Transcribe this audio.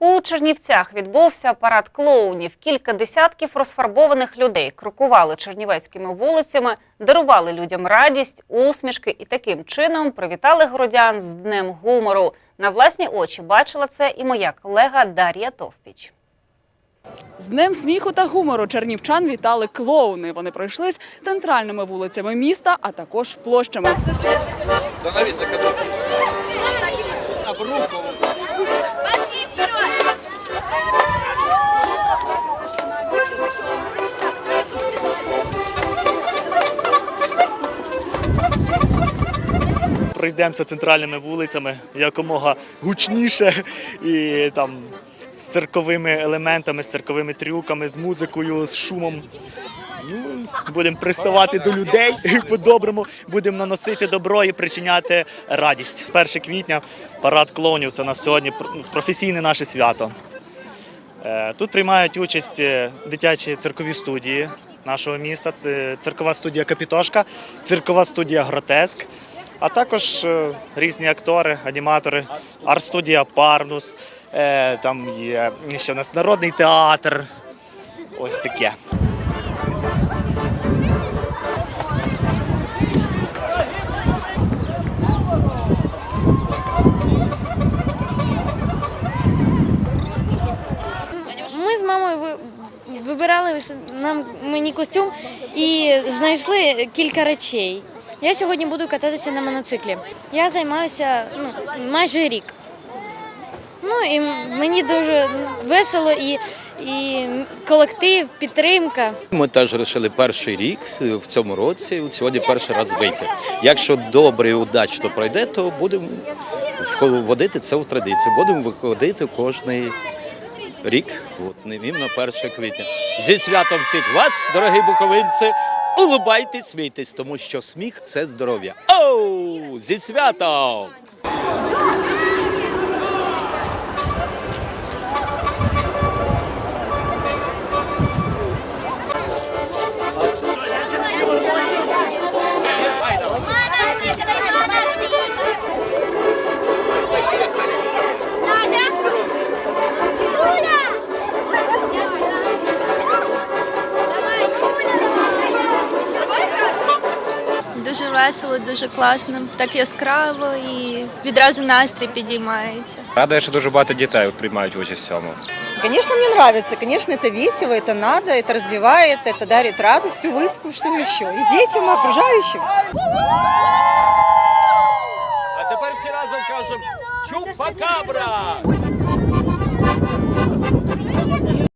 У Чернівцях відбувся парад клоунів. Кілька десятків розфарбованих людей крокували чернівецькими вулицями, дарували людям радість, усмішки і таким чином привітали городян з днем гумору. На власні очі бачила це і моя колега Дар'я Товпіч. З Днем сміху та гумору чернівчан вітали клоуни. Вони пройшлись центральними вулицями міста, а також площами. Пройдемося центральними вулицями якомога гучніше і там з цирковими елементами, з цирковими трюками, з музикою, з шумом. Будемо приставати до людей по-доброму, будемо наносити добро і причиняти радість. 1 квітня парад клоунів це на сьогодні професійне наше свято. Е, Тут приймають участь е, дитячі циркові студії нашого міста. Це циркова студія Капітошка, циркова студія Гротеск, а також е, різні актори, аніматори, арт-студія Парнус. Там є ще у нас народний театр. Ось таке. Вибирали нам мені костюм і знайшли кілька речей. Я сьогодні буду кататися на моноциклі. Я займаюся ну, майже рік. Ну і мені дуже весело і, і колектив, підтримка. Ми теж вирішили перший рік в цьому році. Сьогодні перший раз вийти. Якщо добре і удачно пройде, то будемо вводити це в традицію. Будемо виходити кожний рік, от не на 1 квітня. Зі святом всіх вас, дорогі буковинці. Улыбайтесь, смійтесь, тому що сміх це здоров'я. Оу! Зі святом! Дуже весело, дуже класно, так яскраво і відразу настрій підіймається. Радує, що дуже багато дітей приймають участь в цьому. Конечно, мне нравится. Конечно, это весело, это надо, это развивает, это дарит радость, улыбку, что еще. И детям, и окружающим. А тепер всі разом кажемо чупакабра!